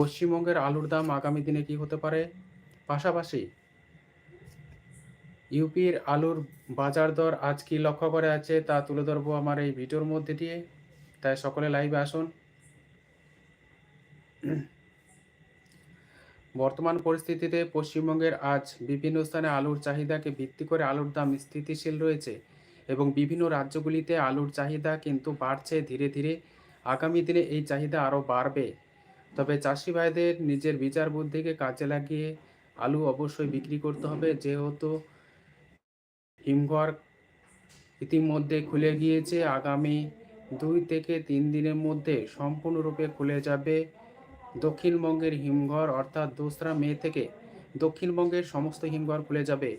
পশ্চিমবঙ্গের আলুর দাম আগামী দিনে কি হতে পারে? পাশাপাশি, ইউপির আলুর বাজার দর আজ কি লক্ষ্য করে আছে তা তুলে ধরবো আমার এই ভিডিওর মধ্যে দিয়ে। তাই সকলে লাইভে আসুন। বর্তমান পরিস্থিতিতে পশ্চিমবঙ্গের আজ বিভিন্ন স্থানে আলুর চাহিদাকে ভিত্তি করে আলুর দাম স্থিতিশীল রয়েছে এবং বিভিন্ন রাজ্যগুলিতে আলুর চাহিদা কিন্তু বাড়ছে ধীরে ধীরে। আগামী দিনে এই চাহিদা আরও বাড়বে। তবে চাষি ভাইদের নিজের বিচার বুদ্ধিকে কাজে লাগিয়ে আলু অবশ্যই বিক্রি করতে হবে, যেহেতু হিমঘর ইতিমধ্যে খুলে গিয়েছে। আগামী দুই থেকে তিন দিনের মধ্যে সম্পূর্ণরূপে খুলে যাবে দক্ষিণবঙ্গের হিমঘর, অর্থাৎ দোসরা মে থেকে দক্ষিণবঙ্গের সমস্ত হিমঘর খুলে যাবে।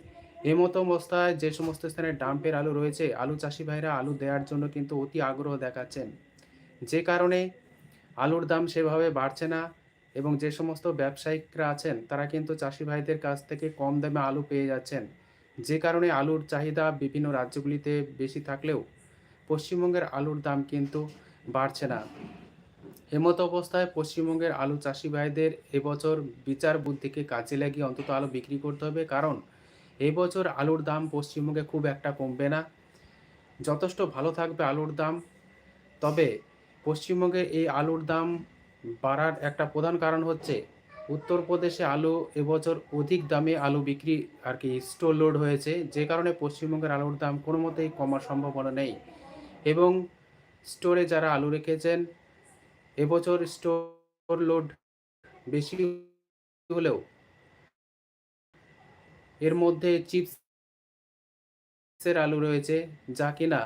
এমতো অবস্থায় যে সমস্ত স্থানে ডাম্পের আলু রয়েছে, আলু চাষি ভাইরা আলু দেওয়ার জন্য কিন্তু অতি আগ্রহ দেখাচ্ছেন। যে কারণে আলুর দাম সেভাবে বাড়ছে না এবং যে সমস্ত ব্যবসায়িকরা আছেন, তারা কিন্তু চাষি ভাইদের কাছ থেকে কম দামে আলু পেয়ে যাচ্ছেন। যে কারণে আলুর চাহিদা বিভিন্ন রাজ্যগুলিতে বেশি থাকলেও পশ্চিমবঙ্গের আলুর দাম কিন্তু বাড়ছে না। এমত অবস্থায় পশ্চিমবঙ্গের আলু চাষি ভাইদের এবছর বিচার বুদ্ধিকে কাজে লাগিয়ে অন্তত আলু বিক্রি করতে হবে, কারণ এবছর আলুর দাম পশ্চিমবঙ্গে খুব একটা কমবে না। যথেষ্ট ভালো থাকবে আলুর দাম, তবে পশ্চিমবঙ্গে এই আলুর দাম বাড়ার একটা প্রধান কারণ হচ্ছে উত্তরপ্রদেশে আলু এবছর অধিক দামে আলু বিক্রি আর কি স্টোর লোড হয়েছে। যে কারণে পশ্চিমবঙ্গের আলুর দাম কোনো মতেই কমার সম্ভাবনা নেই। এবং স্টোরে যারা আলু রেখেছেন, এবছর স্টোর লোড বেশি হলেও এর মধ্যে চিপসের আলু রয়েছে, যা কিনা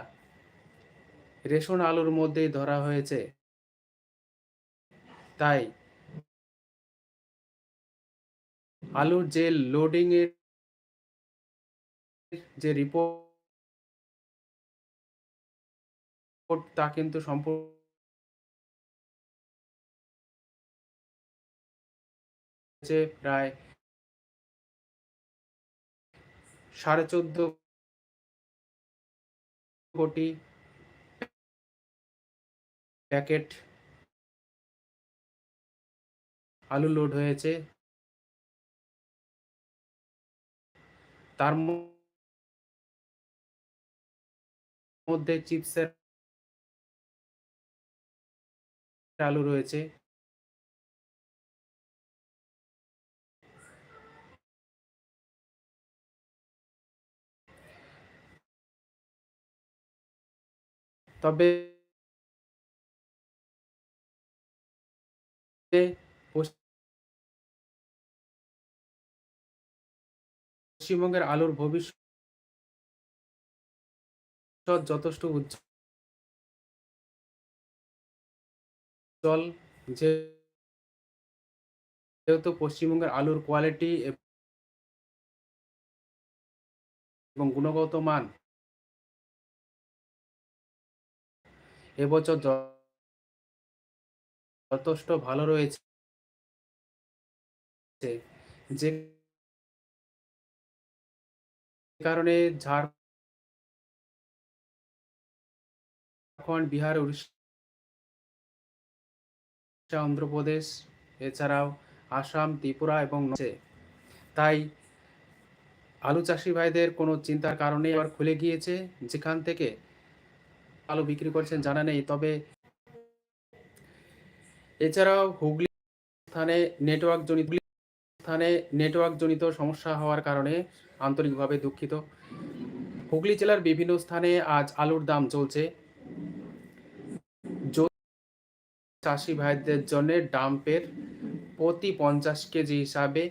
রেশন আলুর মধ্যেই ধরা হয়েছে। তাই আলুর যে লোডিং এর যে রিপোর্ট, তা কিন্তু সম্পূর্ণ প্রায় সাড়ে চোদ্দ কোটি প্যাকেট আলু লোড হয়েছে। তার মধ্যে চিপসের আলু রয়েছে। তবে পশ্চিমবঙ্গের আলুর ভবিষ্যৎ যথেষ্ট উজ্জ্বল যেহেতু পশ্চিমবঙ্গের আলুর কোয়ালিটি এবং গুণগত মান এবছর যথেষ্ট ভালো রয়েছে। যে কারণে ঝাড়খণ্ড, বিহার, উড়িষ্যা, অন্ধ্রপ্রদেশ, এছাড়াও আসাম, ত্রিপুরা এবং তাই আলু চাষি ভাইদের কোনো চিন্তার কারণে আবার খুলে গিয়েছে, যেখান থেকে আলু বিক্রি করছেন জানা নেই। তবে এছাড়াও হুগলি স্থানে নেটওয়ার্ক জনিত স্থানে নেটওয়ার্ক জনিত সমস্যা হওয়ার কারণে আন্তরিকভাবে দুঃখিত। হুগলি জেলার বিভিন্ন স্থানে আজ আলুর দাম চলছে। চাষি ভাইদের জন্য ডাম্পের প্রতি পঞ্চাশ কেজি হিসাবে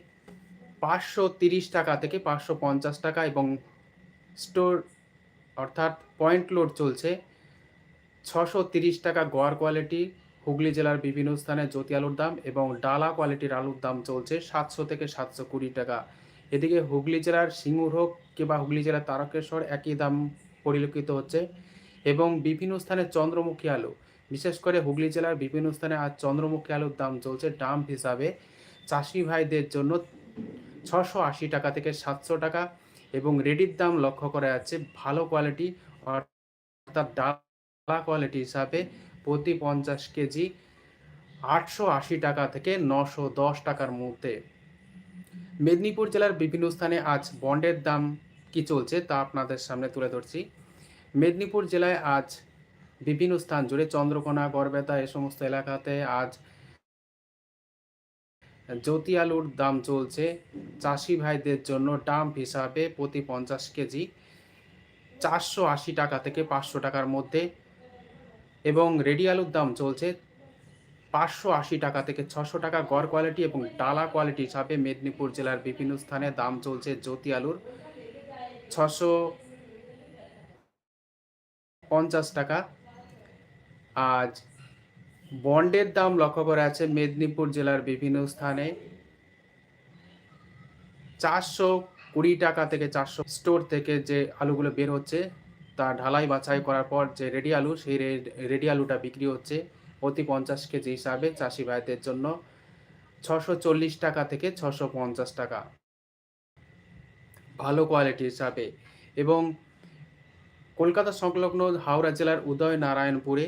পাঁচশো তিরিশ টাকা থেকে পাঁচশো পঞ্চাশ টাকা এবং স্টোর অর্থাৎ পয়েন্ট লোড চলছে। ছশো তিরিশ টাকা গোয়ার কোয়ালিটি হুগলি জেলার বিভিন্ন স্থানে জ্যোতি আলুর দাম এবং ডালা কোয়ালিটির আলুর দাম চলছে সাতশো থেকে সাতশো কুড়ি টাকা। এদিকে হুগলি জেলার সিঙ্গুর হোক কিংবা হুগলি জেলার তারকেশ্বর একই দাম পরিলক্ষিত হচ্ছে এবং বিভিন্ন স্থানে চন্দ্রমুখী আলু। বিশেষ করে হুগলি জেলার বিভিন্ন স্থানে আজ চন্দ্রমুখী আলুর দাম চলছে ডাম্প হিসাবে চাষি ভাইদের জন্য ছশো আশি টাকা থেকে সাতশো টাকা এবং রেডির দাম লক্ষ্য করা যাচ্ছে ভালো কোয়ালিটি অর্থাৎ ডালা কোয়ালিটি হিসাবে প্রতি পঞ্চাশ কেজি আটশো আশি টাকা থেকে নশো দশ টাকার মধ্যে। মেদিনীপুর জেলার বিভিন্ন স্থানে আজ বন্ডের দাম কি চলছে তা আপনাদের সামনে তুলে ধরছি। মেদিনীপুর জেলায় আজ বিভিন্ন স্থান জুড়ে চন্দ্রকোনা, গড়বেতা এ সমস্ত এলাকাতে আজ জ্যোতি আলুর দাম চলছে। চাষি ভাইদের জন্য ডাম্প হিসাবে প্রতি পঞ্চাশ কেজি চারশো আশি টাকা থেকে পাঁচশো টাকার মধ্যে। এবং রেডি আলুর দাম চলছে পাঁচশো আশি টাকা থেকে ছশো টাকা। গড় কোয়ালিটি এবং ডালা কোয়ালিটি হিসাবে মেদিনীপুর জেলার বিভিন্ন স্থানে দাম চলছে জ্যোতি আলুর ছশো পঞ্চাশ টাকা। আজ বন্ডের দাম লক্ষ্য করা আছে মেদিনীপুর জেলার বিভিন্ন স্থানে চারশো কুড়ি টাকা থেকে চারশো স্টোর থেকে যে আলুগুলো বের হচ্ছে তা ঢালাই বাছাই করার পর যে রেডি আলু, সেই রেডি আলুটা বিক্রি হচ্ছে প্রতি পঞ্চাশ কেজি হিসাবে চাষি ভাইদের জন্য ছশো চল্লিশ টাকা থেকে ছশো পঞ্চাশ টাকা। ভালো কোয়ালিটি হিসাবে। এবং কলকাতা সংলগ্ন হাওড়া জেলার উদয় নারায়ণপুরে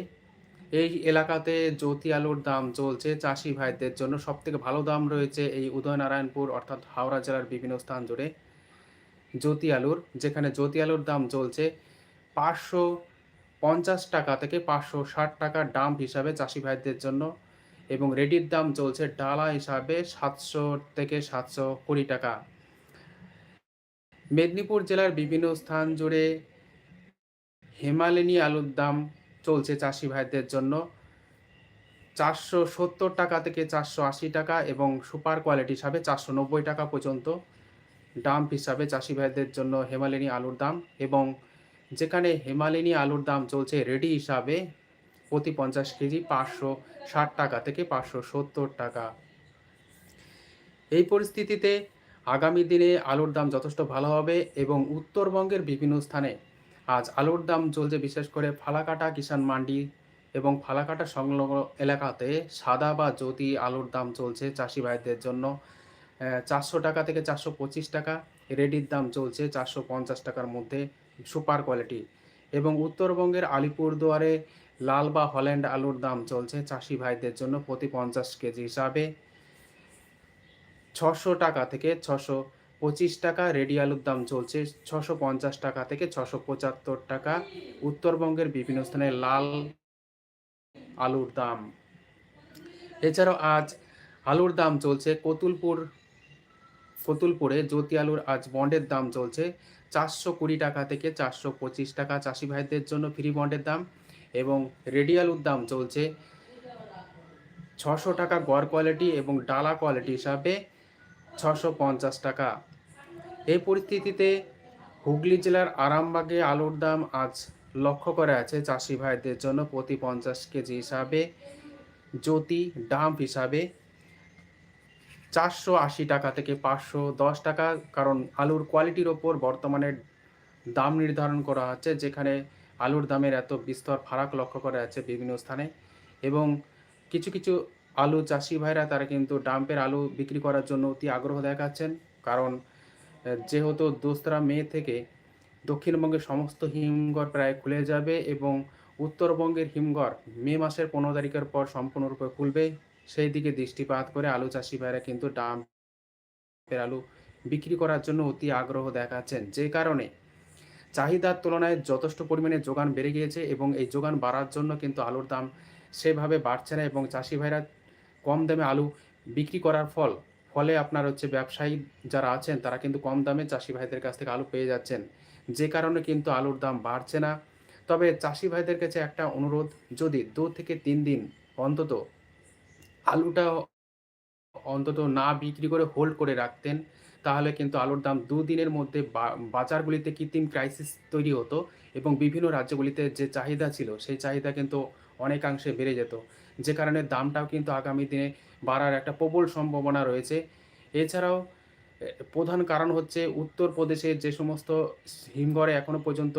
এই এলাকাতে জ্যোতি আলুর দাম চলছে চাষি ভাইদের জন্য। সব থেকে ভালো দাম রয়েছে এই উদয়নারায়ণপুর অর্থাৎ হাওড়া জেলার বিভিন্ন স্থান জুড়ে জ্যোতি আলুর, যেখানে জ্যোতি আলুর দাম চলছে পাঁচশো পঞ্চাশ টাকা থেকে পাঁচশো ষাট টাকা ডাম্প হিসাবে চাষি ভাইদের জন্য এবং রেডির দাম চলছে ডালা হিসাবে সাতশো থেকে সাতশো কুড়ি টাকা। মেদিনীপুর জেলার বিভিন্ন স্থান জুড়ে হেমালিনী আলুর দাম চলছে চাষি ভাইদের জন্য। চারশো সত্তর টাকা থেকে চারশো আশি টাকা এবং সুপার কোয়ালিটি হিসাবে চারশো নব্বই টাকা পর্যন্ত ডাম্প হিসাবে চাষি ভাইদের জন্য হেমালিনী আলুর দাম এবং যেখানে হেমালিনী আলুর দাম চলছে রেডি হিসাবে প্রতি পঞ্চাশ কেজি পাঁচশো ষাট টাকা থেকে পাঁচশো সত্তর টাকা। এই পরিস্থিতিতে আগামী দিনে আলুর দাম যথেষ্ট ভালো হবে এবং উত্তরবঙ্গের বিভিন্ন স্থানে আজ আলুর দাম চলছে বিশেষ করে ফালাকাটা, কিষাণ মান্ডি এবং ফালাকাটা সংলগ্ন এলাকাতে সাদা বা জ্যোতি আলুর দাম চলছে চাষি ভাইদের জন্য চারশো টাকা থেকে চারশো পঁচিশ টাকা। রেডির দাম চলছে চারশো পঞ্চাশ টাকার মধ্যে। Super quality. এবং উত্তরবঙ্গের আলিপুরদুয়ারে লাল বা হল্যান্ড আলুর দাম চলছে চাষি ভাইদের জন্য প্রতি পঞ্চাশ কেজি হিসাবে। ছশো টাকা থেকে ছশো পঁচিশ টাকা রেডি আলুর দাম চলছে ছশো পঞ্চাশ টাকা থেকে ছশো পঁচাত্তর টাকা। উত্তরবঙ্গের বিভিন্ন স্থানে লাল আলুর দাম। এছাড়াও আজ আলুর দাম চলছে কতুলপুর, কতুলপুরে জ্যোতি আলুর আজ বন্ডের দাম চলছে চারশো কুড়ি টাকা থেকে চারশো পঁচিশ টাকা। চাষি ভাইদের জন্য ফ্রি বন্ডের দাম এবং রেডি আলুর দাম চলছে ছশো টাকা গড় কোয়ালিটি এবং ডালা কোয়ালিটি হিসাবে ছশো পঞ্চাশ টাকা। এই পরিস্থিতিতে হুগলি জেলার আরামবাগে আলুর দাম আজ লক্ষ্য করে আছে চাষি ভাইদের জন্য প্রতি পঞ্চাশ কেজি হিসাবে জ্যোতি, ডাম্প হিসাবে চারশো আশি টাকা থেকে পাঁচশো দশ টাকা, কারণ আলুর কোয়ালিটির ওপর বর্তমানে দাম নির্ধারণ করা হচ্ছে যেখানে আলুর দামের এত বিস্তর ফারাক লক্ষ্য করা যাচ্ছে বিভিন্ন স্থানে। এবং কিছু কিছু আলু চাষি ভাইরা তারা কিন্তু ডাম্পের আলু বিক্রি করার জন্য অতি আগ্রহ দেখাচ্ছেন, কারণ যেহেতু দোসরা মে থেকে দক্ষিণবঙ্গের সমস্ত হিমঘর প্রায় খুলে যাবে এবং উত্তরবঙ্গের হিমঘর মে মাসের পনেরো তারিখের পর সম্পূর্ণরূপে খুলবে। সেই দিকে দৃষ্টিপাত করে আলু চাষি ভাইরা কিন্তু ডাম্পের আলু বিক্রি করার জন্য অতি আগ্রহ দেখাচ্ছেন। যে কারণে চাহিদার তুলনায় যথেষ্ট পরিমাণে যোগান বেড়ে গিয়েছে এবং এই যোগান বাড়ার জন্য কিন্তু আলুর দাম সেভাবে বাড়ছে না এবং চাষি ভাইরা কম দামে আলু বিক্রি করার ফল, ফলে আপনার হচ্ছে ব্যবসায়ী যারা আছেন তারা কিন্তু কম দামে চাষি ভাইদের কাছ থেকে আলু পেয়ে যাচ্ছেন। যে কারণে কিন্তু আলুর দাম বাড়ছে না। তবে চাষি ভাইদের কাছে একটা অনুরোধ, যদি দু থেকে তিন দিন অন্তত আলুটা অন্তত না বিক্রি করে হোল্ড করে রাখতেন, তাহলে কিন্তু আলুর দাম দুদিনের মধ্যে বাজারগুলিতে কৃত্রিম ক্রাইসিস তৈরি হতো এবং বিভিন্ন রাজ্যগুলিতে যে চাহিদা ছিল, সেই চাহিদা কিন্তু অনেকাংশে বেড়ে যেত। যে কারণে দামটাও কিন্তু আগামী দিনে বাড়ার একটা প্রবল সম্ভাবনা রয়েছে। এছাড়াও প্রধান কারণ হচ্ছে উত্তরপ্রদেশে যে সমস্ত হিমঘরে এখনও পর্যন্ত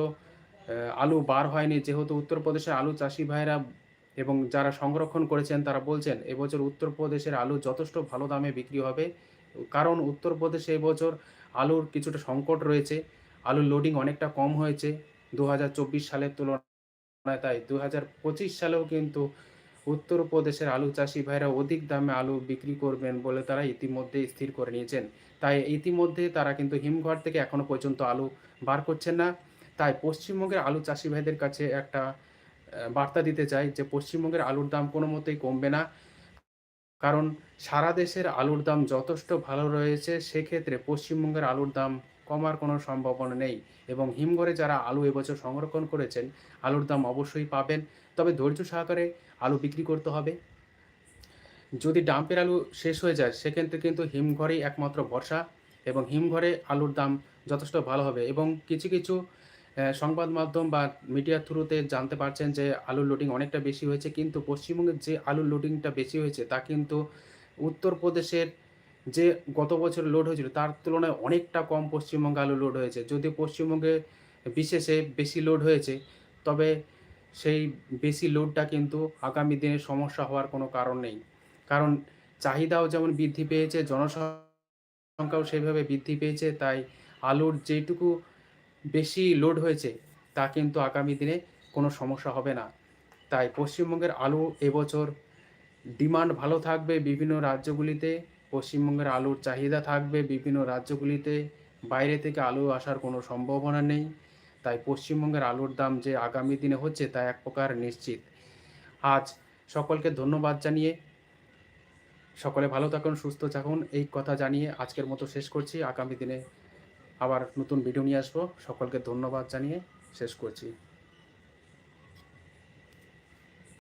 আলু বার হয়নি, যেহেতু উত্তরপ্রদেশের আলু চাষি ভাইরা এবং যারা সংরক্ষণ করেছেন তারা বলছেন, এবছর উত্তরপ্রদেশের আলু যথেষ্ট ভালো দামে বিক্রি হবে। কারণ উত্তরপ্রদেশে এবছর আলুর কিছুটা সংকট রয়েছে। আলুর লোডিং অনেকটা কম হয়েছে দু হাজার চব্বিশ সালের তুলনায়। তাই দু হাজার পঁচিশ সালেও কিন্তু উত্তরপ্রদেশের আলু চাষি ভাইরা অধিক দামে আলু বিক্রি করবেন বলে তারা ইতিমধ্যে স্থির করে নিয়েছেন। তাই ইতিমধ্যে তারা কিন্তু হিমঘর থেকে এখনও পর্যন্ত আলু বার করছেন না। তাই পশ্চিমবঙ্গের আলু চাষি ভাইদের কাছে একটা বার্তা দিতে চাই যে পশ্চিমবঙ্গের আলুর দাম কোনো মতেই কমবে না। কারণ সারা দেশের আলুর দাম যথেষ্ট ভালো রয়েছে, সেক্ষেত্রে পশ্চিমবঙ্গের আলুর দাম কমার কোনো সম্ভাবনা নেই এবং হিমঘরে যারা আলু এবছর সংরক্ষণ করেছেন, আলুর দাম অবশ্যই পাবেন। তবে ধৈর্য সহকারে আলু বিক্রি করতে হবে। যদি ডাম্পের আলু শেষ হয়ে যায়, সেক্ষেত্রে কিন্তু হিমঘরেই একমাত্র ভরসা এবং হিমঘরে আলুর দাম যথেষ্ট ভালো হবে এবং কিছু কিছু সংবাদ মাধ্যম বা মিডিয়ার থ্রুতে জানতে পারছেন যে আলুর লোডিং অনেকটা বেশি হয়েছে, কিন্তু পশ্চিমবঙ্গের যে আলুর লোডিংটা বেশি হয়েছে, তা কিন্তু উত্তরপ্রদেশের যে গত বছর লোড হয়েছিল, তার তুলনায় অনেকটা কম পশ্চিমবঙ্গে আলু লোড হয়েছে। যদি পশ্চিমবঙ্গে বিশেষে বেশি লোড হয়েছে, তবে সেই বেশি লোডটা কিন্তু আগামী দিনে সমস্যা হওয়ার কোনো কারণ নেই। কারণ চাহিদাও যেমন বৃদ্ধি পেয়েছে, জনসংখ্যাও সেইভাবে বৃদ্ধি পেয়েছে, তাই আলুর যেটুকু বেশি লোড হয়েছে, তা কিন্তু আগামী দিনে কোনো সমস্যা হবে না। তাই পশ্চিমবঙ্গের আলু এবছর ডিমান্ড ভালো থাকবে বিভিন্ন রাজ্যগুলিতে, পশ্চিমবঙ্গের আলুর চাহিদা থাকবে বিভিন্ন রাজ্যগুলিতে, বাইরে থেকে আলু আসার কোনো সম্ভাবনা নেই। তাই পশ্চিমবঙ্গের আলুর দাম যে আগামী দিনে হচ্ছে তা এক প্রকার নিশ্চিত। আজ সকলকে ধন্যবাদ জানিয়ে, সকলে ভালো থাকুন, সুস্থ থাকুন, এই কথা জানিয়ে আজকের মতো শেষ করছি। আগামী দিনে আবার নতুন ভিডিও নিয়ে আসব। সকলকে ধন্যবাদ জানিয়ে শেষ করছি।